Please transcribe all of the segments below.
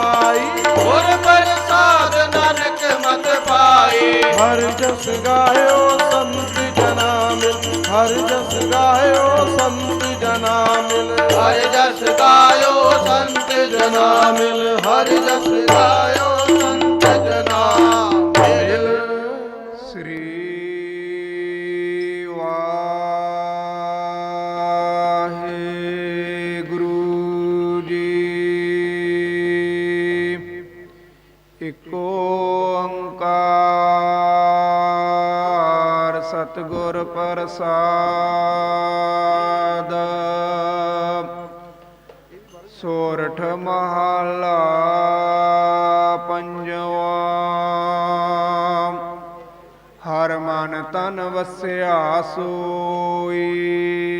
ਪਾਈ। ਗੁਰ ਪ੍ਰਸਾਦ ਨਾਨਕ ਮਤ ਪਾਈ। ਹਰ ਜਸ ਗਾਇਓ ਸੰਤ ਜਨਾ ਮਿਲ। ਹਰ ਜਸ ਗਾਇਓ ਸੰਤ ਜਨਾ ਮਿਲ। ਹਰ ਜਸ ਗਾਇਓ ਸੰਤ ਜਨਾ ਮਿਲ। ਹਰ ਜਸ ਗਾਇਓ ਇਕ ਓੰਕਾਰ ਸਤਿਗੁਰ ਪ੍ਰਸਾਦ। ਸੋਰਠ ਮਹਲਾ ਪੰਜਵਾ। ਹਰ ਮਨ ਤਨ ਵਸਿਆ ਸੋਈ।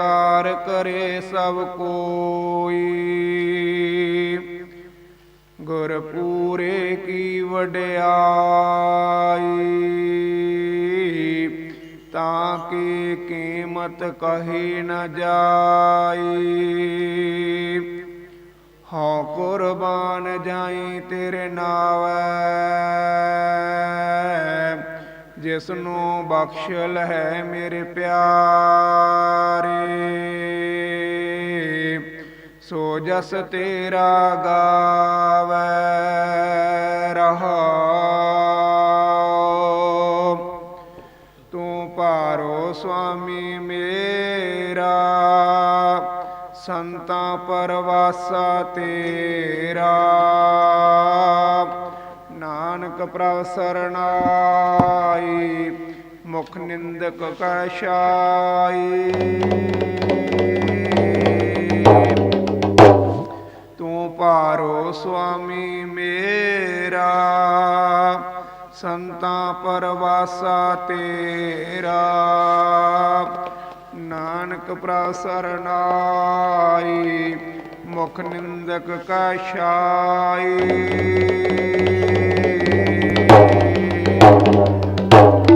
ਕਾਰ ਕਰੇ ਸਭ ਕੋਈ। ਗੁਰ ਪੂਰੇ ਕੀ ਵਡਿਆਈ, ਤਾਂ ਕਿ ਕੀਮਤ ਕਹੀ ਨ ਜਾਈ। ਹਉ ਕੁਰਬਾਨ ਜਾਈ ਤੇਰੇ ਨਾਵੈ ਜਿਸ ਨੂੰ ਬਖਸ਼ ਲੈ ਮੇਰੇ ਪਿਆਰੇ, ਸੋ ਜਸ ਤੇਰਾ ਗਾਵੈ ਰਹਾਉ। ਤੂੰ ਪਾਰੋ ਸੁਆਮੀ ਮੇਰਾ, ਸੰਤਾਂ ਪਰਵਾਸਾ ਤੇਰਾ। ਨਾਨਕ ਪ੍ਰਭ ਸਰਣਾਈ, ਮੁਖ ਨਿੰਦਕ ਕੈ ਛਾਈ ਤੂੰ ਪਾਰੋ ਸੁਆਮੀ ਮੇਰਾ, ਸੰਤਾਂ ਪਰਵਾਸਾ ਤੇਰਾ। ਨਾਨਕ ਪ੍ਰਸਰਨਾਈ ਮੁਖ ਨਿੰਦਕ ਕਾ ਛਾਈ